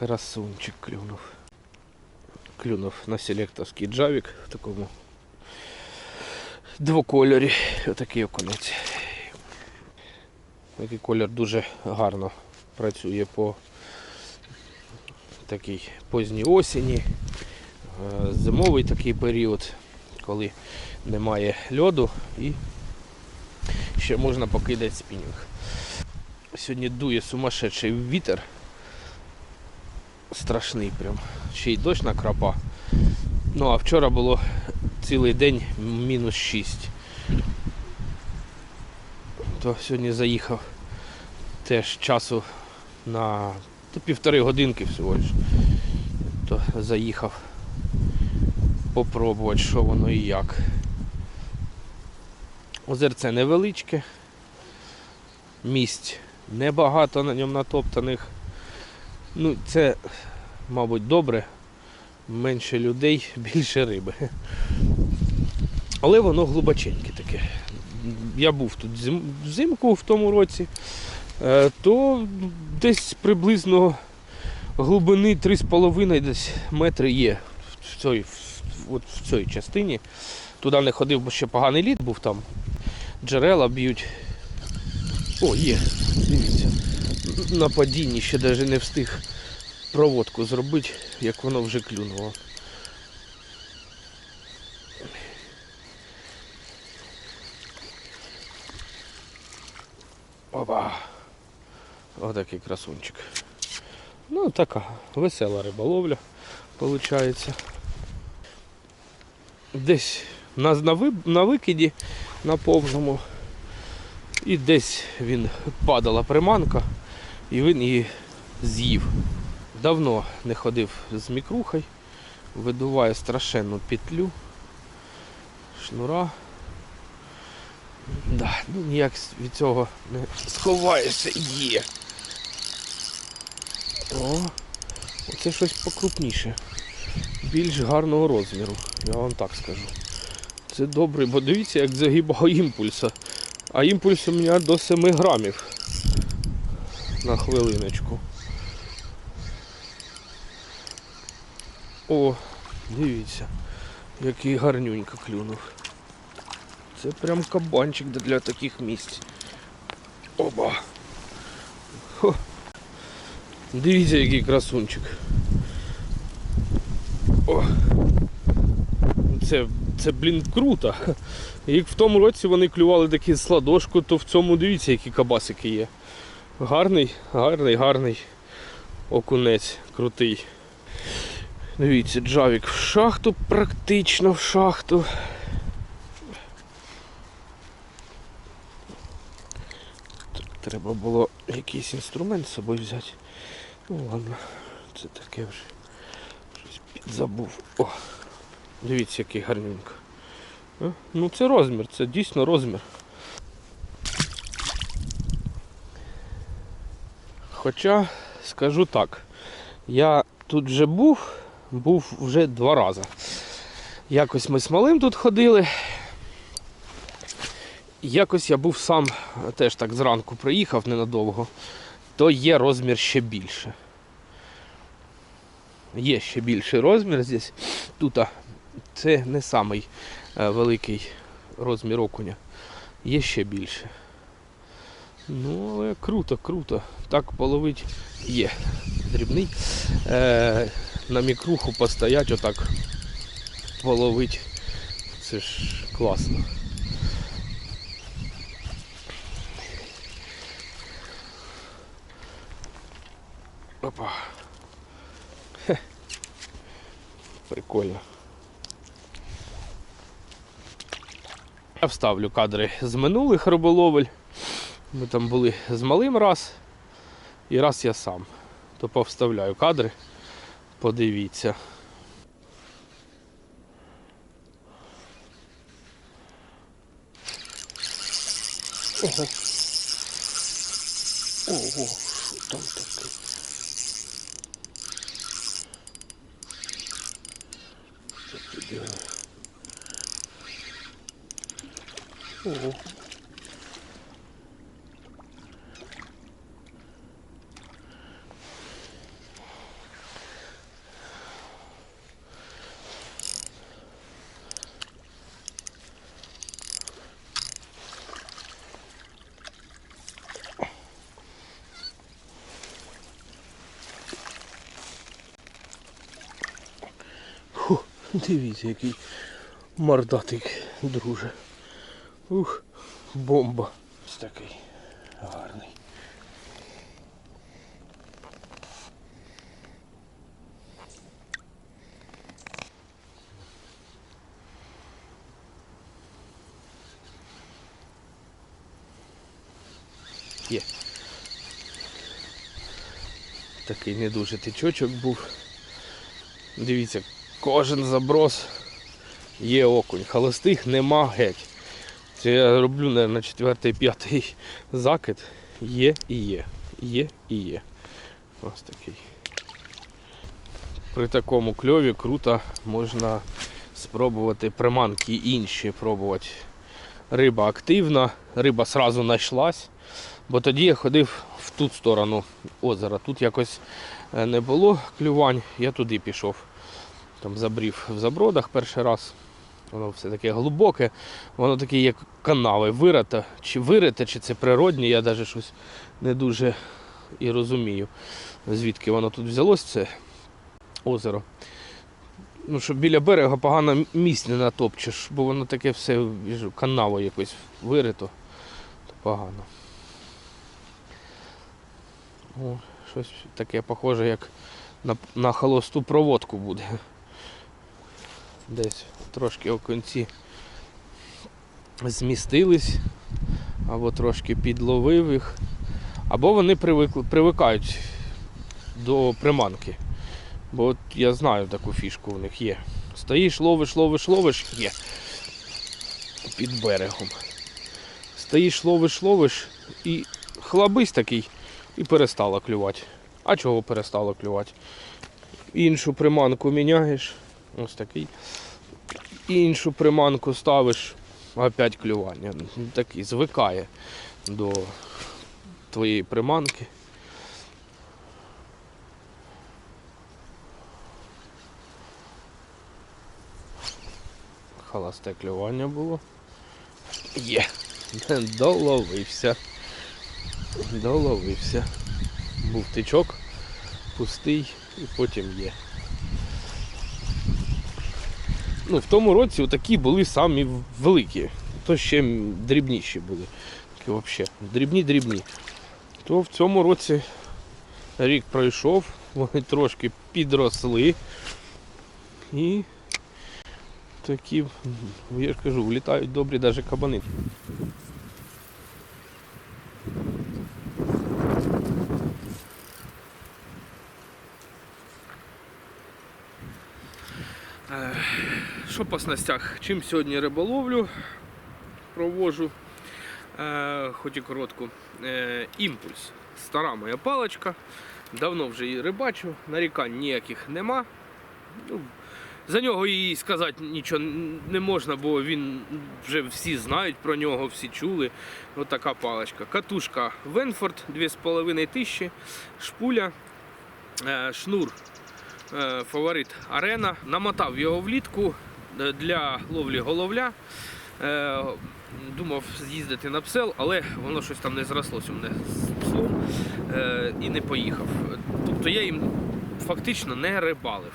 Красунчик клюнув. Клюнув на селекторський джавік в такому двокольорі. Отакий окунець. Такий колір дуже гарно працює по такій поздній осені, е, зимовий такий період, коли немає льоду і ще можна покидати спінінг. Сьогодні дує сумасшедший вітер. Страшний прям. Ще й дощ накрапа. Ну а вчора було цілий день мінус 6. То сьогодні заїхав теж часу на то півтори годинки всього лиш. То заїхав попробувати, що воно і як. Озерце невеличке, місць небагато на ньому натоптаних. Ну, це, мабуть, добре. Менше людей, більше риби. Але воно глибоченьке таке. Я був тут взимку в тому році, е, то десь приблизно глибини 3,5 десь метри є в цій, от в цій частині. Туди не ходив, бо ще поганий лід був там. Джерела б'ють. О, є. На падінні ще навіть не встиг проводку зробити, як воно вже клюнуло. Опа. Отакий красунчик. Ну, така весела риболовля, виходить. Десь нас на викиді на повному. І десь він падала приманка, і він її з'їв. Давно не ходив з мікрухою, видуває страшенну петлю, шнура. Да, ну ніяк від цього не сховаєшся. Є. О, оце щось покрупніше. Більш гарного розміру, я вам так скажу. Це добре, бо дивіться, як загибає імпульса. А імпульс у мене до 7 грамів на хвилиночку. О, дивіться, який гарнюнько клюнув. Це прям кабанчик для таких місць. Оба. Хо. Дивіться, який красунчик. О. Це, це, блін, круто. Як в тому році вони клювали такі з ладошку, то в цьому дивіться, які кабасики є. Гарний, гарний, гарний окунець, крутий. Дивіться, джавік в шахту, практично в шахту. Треба було якийсь інструмент з собою взяти. Ну ладно, це таке вже щось підзабув. О, дивіться, який гарненько. Ну це розмір, це дійсно розмір. Хоча, скажу так, я тут вже був, був вже два рази. Якось ми з малим тут ходили. Якось я був сам теж так зранку приїхав ненадовго, то є розмір ще більше. Є ще більший розмір здесь. Тут це не самий е, великий розмір окуня. Є ще більше. Ну, але круто, круто. Так половить є. Дрібний. Е, на мікруху постоять, отак половить. Це ж класно. Опа. Хе. Прикольно. Я вставлю кадри з минулих риболовель. Ми там були з малим раз і раз я сам. То повставляю кадри. Подивіться. Ого. Ого, що там таке? Що? Ого. Дивіться, який мордатик, друже. Ух, бомба. Ось такий гарний. Є. Такий не дуже тичочок був. Дивіться, кожен заброс є окунь. Холостих нема геть. Це я роблю, мабуть, четвертий, п'ятий закид. Є і є. Є і є. Ось такий. При такому кльові круто можна спробувати приманки інші пробувати. Риба активна, риба сразу знайшлась. Бо тоді я ходив в ту сторону озера. Тут якось е, не було клювань, я туди пішов. Там забрів в забродах перший раз. Воно все таке глибоке, воно таке як канави. Вирите, чи вирите, чи це природні, я навіть щось не дуже і розумію, звідки воно тут взялось, це озеро. Ну, щоб біля берега погано місць не натопчеш, бо воно таке все віжу, канавою якось вирито, то погано. О, щось таке похоже, як на, на холосту проводку буде. Десь трошки оконці змістились, або трошки підловив їх, або вони привикли, привикають до приманки. Бо от я знаю таку фішку у них є. Стоїш, ловиш, ловиш, ловиш, є. Під берегом. Стоїш, ловиш, ловиш і хлабись такий і перестала клювати. А чого перестала клювати? Іншу приманку міняєш, ось такий. Іншу приманку ставиш, опять клювання. Такий звикає до твоєї приманки. Холосте клювання було. Є, доловився. Доловився. Був тичок, пустий і потім є. Ну, в тому році такі були самі великі, то ще дрібніші були. Такі взагалі, дрібні-дрібні. То в цьому році рік пройшов, вони трошки підросли. І такі, я ж кажу, влітають добрі навіть кабани. Що по снастях? Чим сьогодні риболовлю провожу, е, хоч і коротку. Е, імпульс. Стара моя паличка. Давно вже її рибачу, нарікань ніяких нема. Ну, за нього і сказати нічого не можна, бо він вже всі знають про нього, всі чули. Ось така паличка. Катушка Венфорд 2,5 тисячі, шпуля, е, шнур е, фаворит Арена. Намотав його влітку для ловлі головля. Е, Думав з'їздити на псел, але воно щось там не зрослось у мене з псом е, і не поїхав. Тобто я їм фактично не рибалив.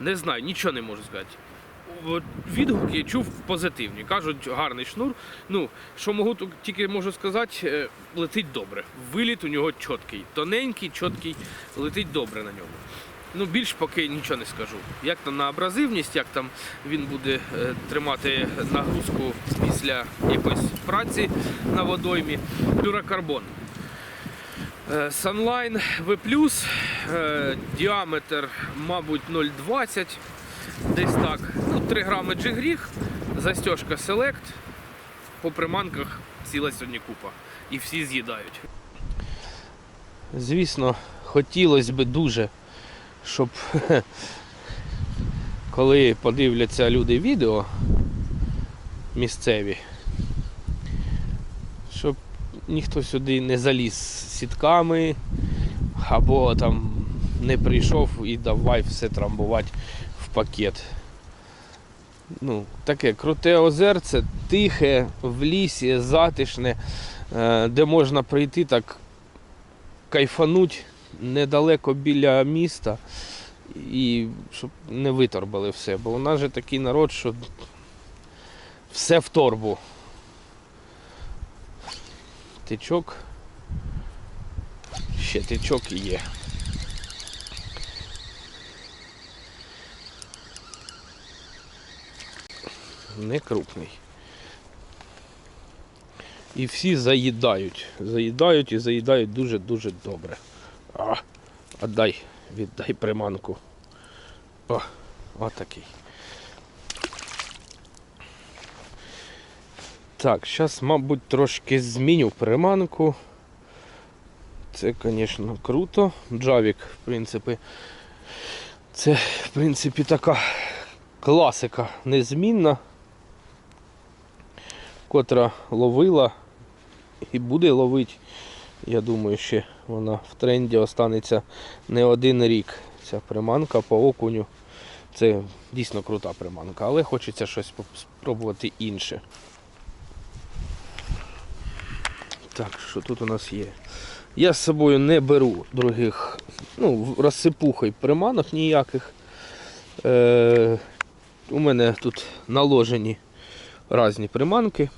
Не знаю, нічого не можу сказати. Відгуки чув позитивні. Кажуть, гарний шнур. Ну, що можу тільки можу сказати, е, летить добре. Виліт у нього чіткий, тоненький, чіткий, летить добре на ньому. Ну, більш поки нічого не скажу. Як там на абразивність, як там він буде е, тримати нагрузку після якоїсь праці на водоймі. Плюракарбон. Е, Sunline V+, е, діаметр, мабуть, 0,20, десь так. Ну, 3 грами джигріг, застежка Select. По приманках ціла сьогодні купа. І всі з'їдають. Звісно, хотілося б дуже, щоб коли подивляться люди відео місцеві, щоб ніхто сюди не заліз сітками або там не прийшов і давай все трамбувати в пакет. Ну, таке круте озерце, тихе, в лісі, затишне, е, де можна прийти так кайфануть недалеко біля міста і щоб не виторбали все. Бо у нас же такий народ, що все в торбу. Тичок. Ще тичок є. Не крупний. І всі заїдають. Заїдають і заїдають дуже-дуже добре. А, отдай, віддай приманку. О, отакий. Так, зараз, мабуть, трошки зміню приманку. Це, звісно, круто. Джавік, в принципі, це, в принципі, така класика незмінна, котра ловила і буде ловити. Я думаю, ще вона в тренді останеться не один рік. Ця приманка по окуню. Це дійсно крута приманка, але хочеться щось спробувати інше. Так, що тут у нас є? Я з собою не беру других, ну, розсипухой приманок ніяких. Е, у мене тут наложені різні приманки.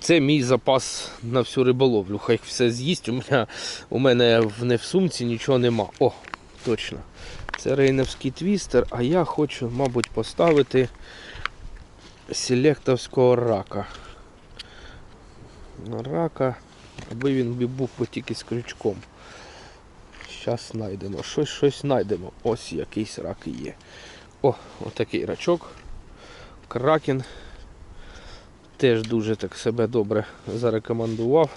Це мій запас на всю риболовлю. Хай все з'їсть. У мене, у мене не в сумці нічого нема. О, точно. Це рейневський твістер, а я хочу, мабуть, поставити селектовського рака. Рака, аби він був тільки з крючком. Зараз знайдемо. Щось щось знайдемо. Ось якийсь рак є. О, отакий рачок. Кракен. Теж дуже так себе добре зарекомендував.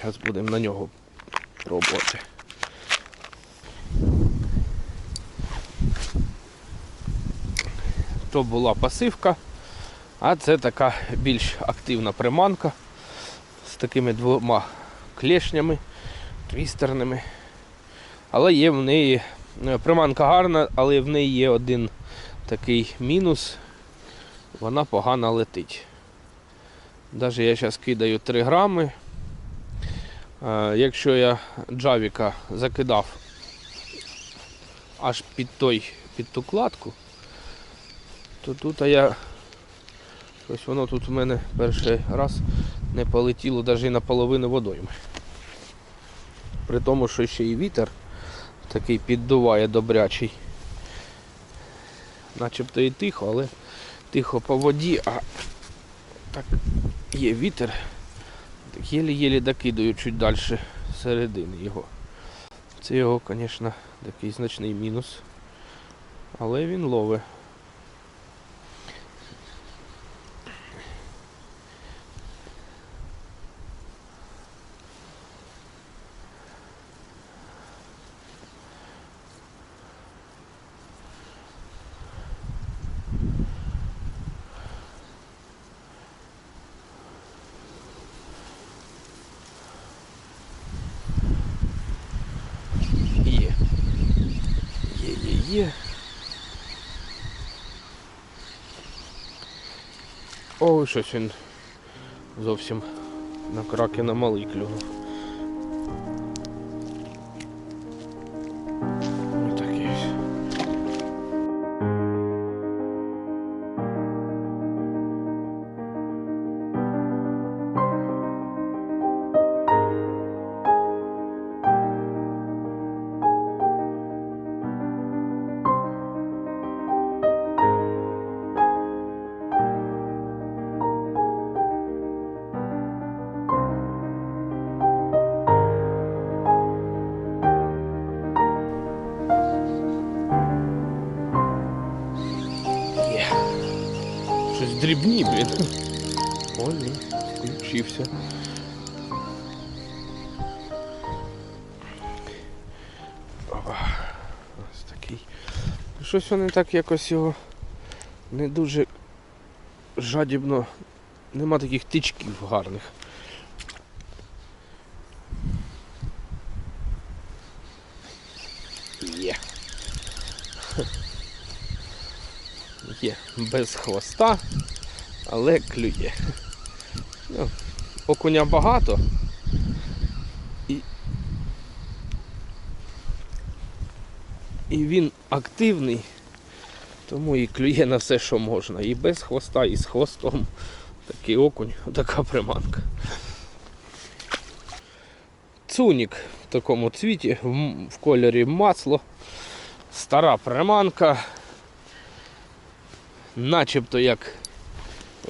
Зараз будемо на нього пробувати. То була пасивка, а це така більш активна приманка з такими двома клешнями, твістерними. Але є в неї е, приманка гарна, але в неї є один такий мінус. Вона погано летить. Навіть я зараз кидаю 3 грами. Е, Якщо я джавіка закидав аж під той, під ту кладку, то тут я щось воно тут у мене перший раз не полетіло навіть наполовину водойми. При тому, що ще і вітер такий піддуває добрячий. Начебто і тихо, але тихо по воді, а так є вітер. Так єлі-єлі докидаю чуть далі середини його. Це його, звісно, такий значний мінус. Але він ловить. Є. Є, є, є. Щось він зовсім на краки на малий клюнув. Дрібні, блін. О, ні, включився. Опа. Ось такий. Щось вони так якось його не дуже жадібно. Нема таких тичків гарних. Є. Є без хвоста, але клює. Ну, окуня багато і І він активний, тому і клює на все, що можна. І без хвоста, і з хвостом. Такий окунь, така приманка. Цунік в такому цвіті, в, кольорі масло. Стара приманка. Начебто як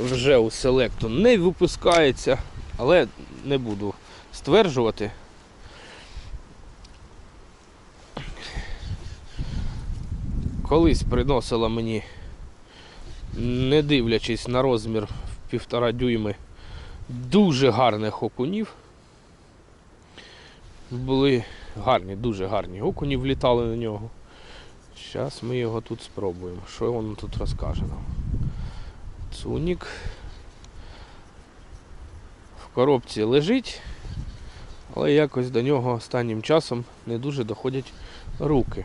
вже у селекту не випускається, але не буду стверджувати. Колись приносила мені, не дивлячись на розмір в півтора дюйми, дуже гарних окунів. Були гарні, дуже гарні окуні влітали на нього. Зараз ми його тут спробуємо. Що воно тут розкаже нам? Цунік. В коробці лежить, але якось до нього останнім часом не дуже доходять руки.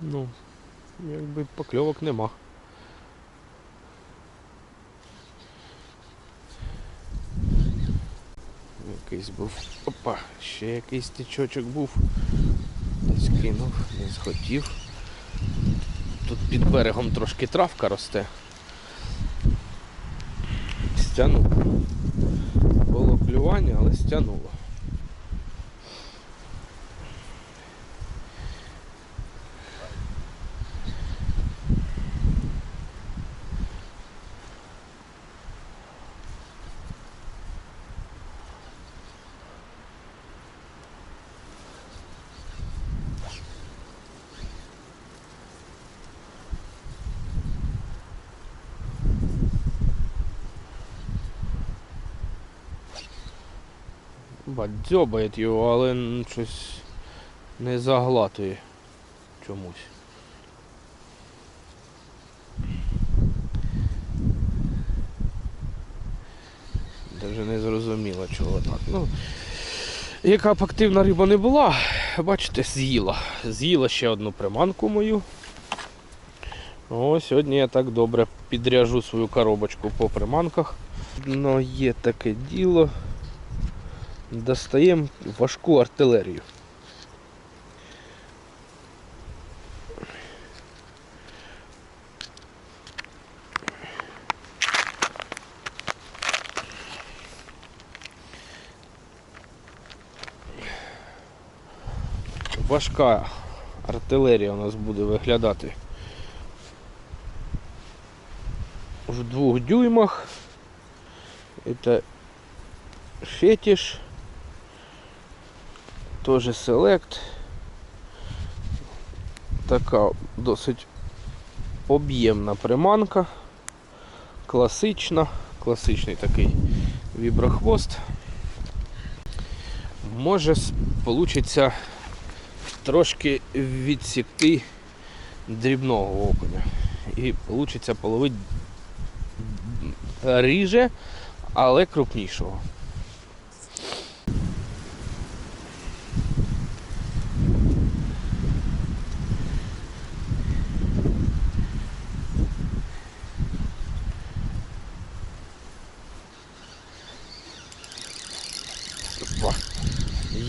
Ну, якби покльовок нема. Якийсь був. Опа, ще якийсь тічочок був. Десь кинув, не схотів. Тут під берегом трошки травка росте. Стянуло. Було клювання, але стягнуло. Ба, дзьобає його, але щось не заглатує чомусь. Даже не зрозуміло, чого так. Ну, яка б активна риба не була, бачите, з'їла. З'їла ще одну приманку мою. О, сьогодні я так добре підряжу свою коробочку по приманках. Ну, є таке діло достаємо важку артилерію. Важка артилерія у нас буде виглядати в двох дюймах. Это фетиш. Тоже селект. Така досить об'ємна приманка. Класична, класичний такий віброхвост. Може вийде трошки відсікти дрібного окуня. І вийде половить ріже, але крупнішого.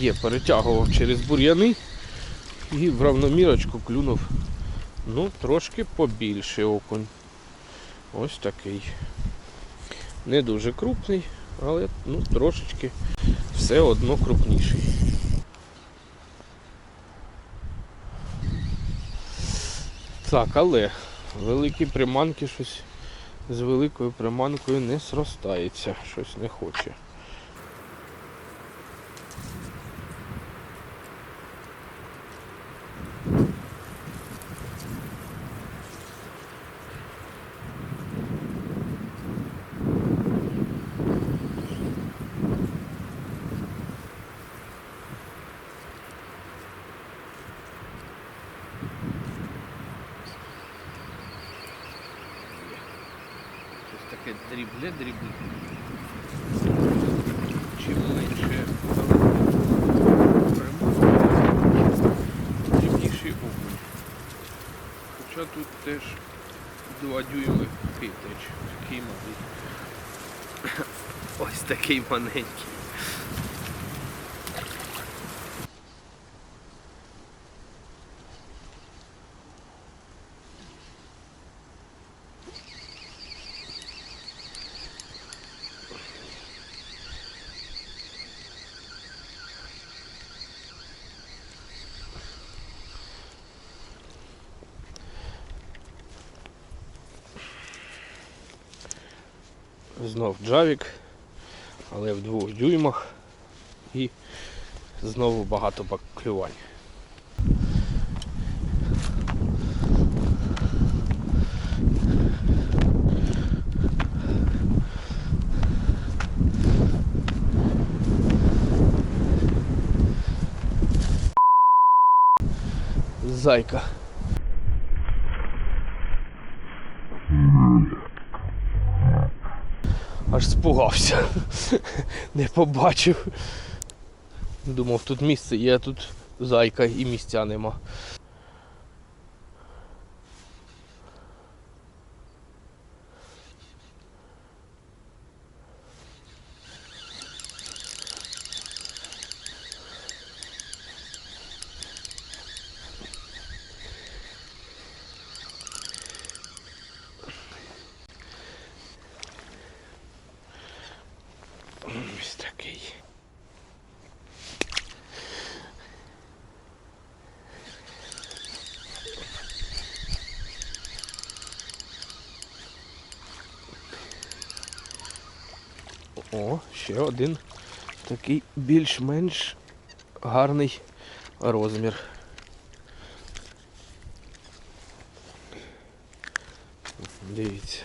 Є, перетягував через бур'яни і в равномірочку клюнув ну, трошки побільше окунь. Ось такий. Не дуже крупний, але ну, трошечки все одно крупніший. Так, але великі приманки щось з великою приманкою не сростається, щось не хоче. Щось таке дрібне, дрібне. Чим менше дрібніший окунь. Хоча тут теж два дюйми хитрич. Такий малий. Ось такий маленький. Знов джавік, але в двох дюймах і знову багато клювань. Зайка. Аж спугався. Не побачив. Думав, тут місце є, тут зайка і місця нема. Ось такий. О, ще один такий більш-менш гарний розмір. Дивіться.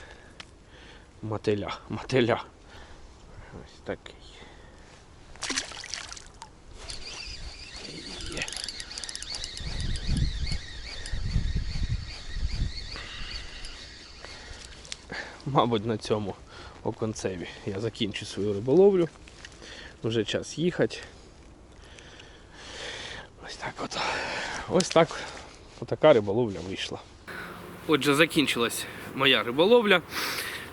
Мотиля, мотиля. Ось такий. Є. Мабуть, на цьому оконцеві я закінчу свою риболовлю. Вже час їхати. Ось так от. Ось так. Отака риболовля вийшла. Отже, закінчилась моя риболовля.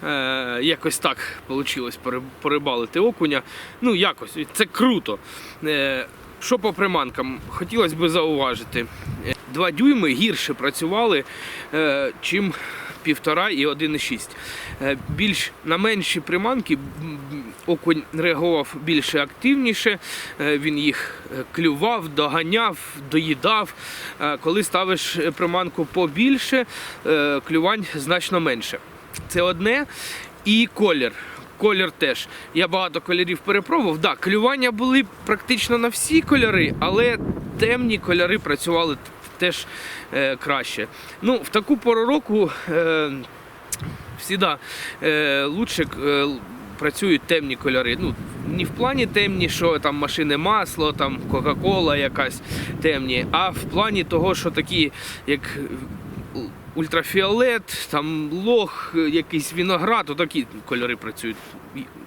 Е, якось так вийшло порибалити окуня. Ну, якось, це круто. Е, що по приманкам? Хотілося б зауважити. Е, Два дюйми гірше працювали, е, чим півтора і 1,6. Е, Більш на менші приманки окунь реагував більше активніше, е, він їх клював, доганяв, доїдав. Коли ставиш приманку побільше, клювань значно менше. Це одне. І колір. Колір теж. Я багато кольорів перепробував. Так, клювання були практично на всі кольори, але темні кольори працювали теж е, краще. Ну, в таку пору року е, всіда е, лучше працюють темні кольори. Ну, не в плані темні, що там машини масло, там Кока-Кола якась темні, а в плані того, що такі, як ультрафіолет, там лох, якийсь виноград, отакі кольори працюють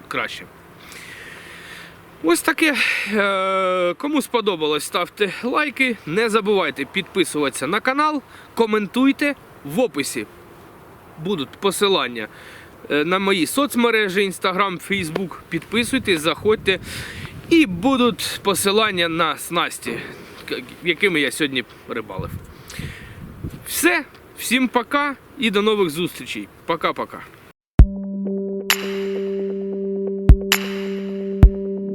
краще. Ось таке. Е, Кому сподобалось, ставте лайки. Не забувайте підписуватися на канал, коментуйте в описі. Будуть посилання е, на мої соцмережі, Instagram, Facebook. Підписуйтесь, заходьте. І будуть посилання на снасті, якими я сьогодні рибалив. Все, всім пока і до нових зустрічей. Пока-пока.